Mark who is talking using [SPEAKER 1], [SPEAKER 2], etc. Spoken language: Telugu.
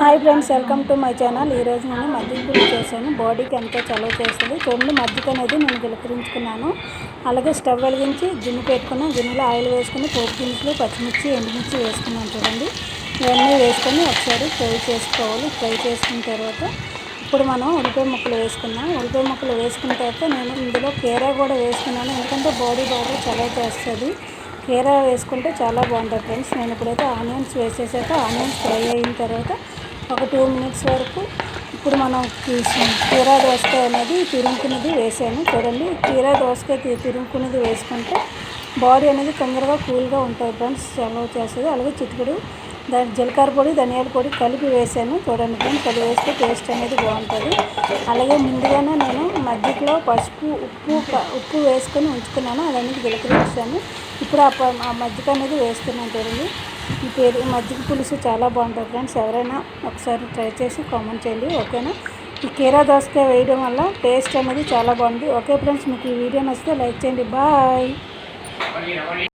[SPEAKER 1] Hi friends welcome to my channel. ఈరోజు నేను మజ్జిగ పులుసు చేశాను. బాడీకి ఎంతో చలవ చేస్తుంది చూడండి. మజ్జిగ అనేది నేను గిలకరించుకున్నాను. అలాగే స్టవ్ వెలిగించి గిన్నె పెట్టుకున్నాను గిన్నెలో ఆయిల్ వేసుకుని పోపు దినుసులు పచ్చిమిర్చి ఎండుమిర్చి వేసుకున్నాను చూడండి. ఇవన్నీ వేసుకొని ఒకసారి ఫ్రై చేసుకోవాలి. ఫ్రై చేసుకున్న తర్వాత ఇప్పుడు మనం ఉల్లిపాయ ముక్కలు వేసుకున్నాం ఉల్లిపాయ ముక్కలు వేసుకున్న తర్వాత నేను ఇందులో కేరా కూడా వేసుకున్నాను. ఎందుకంటే బాడీ బాగా చలవ చేస్తుంది. కీరా వేసుకుంటే చాలా బాగుంటుంది ఫ్రెండ్స్. నేను ఇప్పుడైతే ఆనియన్స్ వేసేసాక ఆనియన్స్ ఫ్రై అయిన తర్వాత ఒక టూ మినిట్స్ వరకు ఇప్పుడు మనం కీరా దోసకాయ అనేది తిరుముకున్నది వేసాను. చూడండి కీరా దోసకాయ తురుముకున్నది వేసుకుంటే బాడీ అనేది తొందరగా కూల్గా ఉంటుంది ఫ్రెండ్స్. సెలవు చేస్తుంది. అలాగే చిట్టుకుడు దాని జీలకర్ర పొడి ధనియాల పొడి కలిపి వేసాను. చూడండి ఫ్రెండ్స్ అది వేస్తే టేస్ట్ అనేది బాగుంటుంది. అలాగే ముందుగానే నేను మజ్జిగలో పసుపు ఉప్పు ఉప్పు వేసుకొని ఉంచుకున్నాను. అదన్నీ గిలకరించాను ఇప్పుడు ఆ మజ్జిగ అనేది వేస్తున్నాను చూడండి. ఈ పేరు మజ్జిగ పులుసు చాలా బాగుంటుంది ఫ్రెండ్స్. ఎవరైనా ఒకసారి ట్రై చేసి కామెంట్ చేయండి ఓకేనా? ఈ కీరా దోసకాయ వేయడం వల్ల టేస్ట్ అనేది చాలా బాగుంది. ఓకే ఫ్రెండ్స్ మీకు ఈ వీడియో నచ్చితే లైక్ చేయండి. బాయ్.